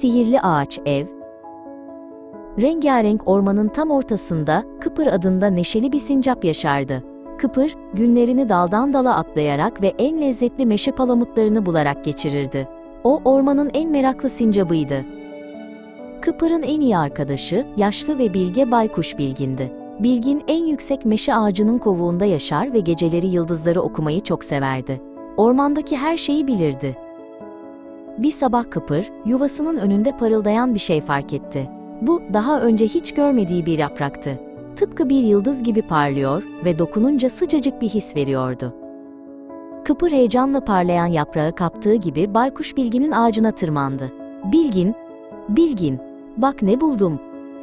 Sihirli Ağaç Ev Rengarenk ormanın tam ortasında Kıpır adında neşeli bir sincap yaşardı. Kıpır, günlerini daldan dala atlayarak ve en lezzetli meşe palamutlarını bularak geçirirdi. O, ormanın en meraklı sincabıydı. Kıpır'ın en iyi arkadaşı, yaşlı ve bilge Baykuş Bilgin'di. Bilgin en yüksek meşe ağacının kovuğunda yaşar ve geceleri yıldızları okumayı çok severdi. Ormandaki her şeyi bilirdi. Bir sabah Kıpır, yuvasının önünde parıldayan bir şey fark etti. Bu, daha önce hiç görmediği bir yapraktı. Tıpkı bir yıldız gibi parlıyor ve dokununca sıcacık bir his veriyordu. Kıpır heyecanla parlayan yaprağı kaptığı gibi Baykuş Bilgin'in ağacına tırmandı. Bilgin, Bilgin, bak ne buldum,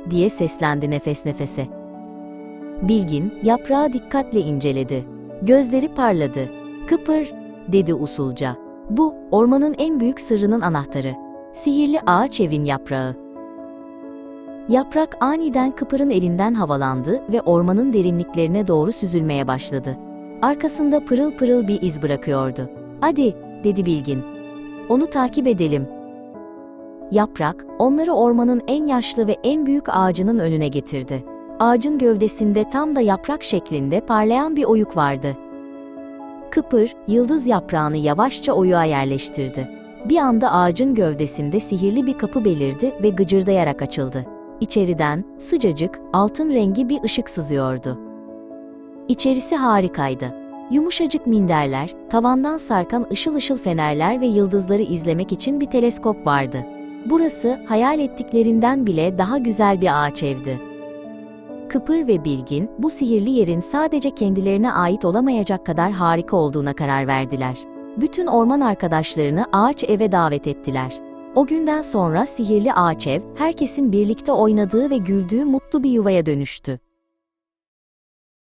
diye seslendi nefes nefese. Bilgin, yaprağı dikkatle inceledi. Gözleri parladı. Kıpır, dedi usulca. Bu, ormanın en büyük sırrının anahtarı. Sihirli ağaç evin yaprağı. Yaprak aniden Kıpır'ın elinden havalandı ve ormanın derinliklerine doğru süzülmeye başladı. Arkasında pırıl pırıl bir iz bırakıyordu. Hadi, dedi Bilgin. Onu takip edelim. Yaprak, onları ormanın en yaşlı ve en büyük ağacının önüne getirdi. Ağacın gövdesinde tam da yaprak şeklinde parlayan bir oyuk vardı. Kıpır, yıldız yaprağını yavaşça oyuğa yerleştirdi. Bir anda ağacın gövdesinde sihirli bir kapı belirdi ve gıcırdayarak açıldı. İçeriden, sıcacık, altın rengi bir ışık sızıyordu. İçerisi harikaydı. Yumuşacık minderler, tavandan sarkan ışıl ışıl fenerler ve yıldızları izlemek için bir teleskop vardı. Burası, hayal ettiklerinden bile daha güzel bir ağaç evdi. Kıpır ve Bilgin, bu sihirli yerin sadece kendilerine ait olamayacak kadar harika olduğuna karar verdiler. Bütün orman arkadaşlarını ağaç eve davet ettiler. O günden sonra sihirli ağaç ev, herkesin birlikte oynadığı ve güldüğü mutlu bir yuvaya dönüştü.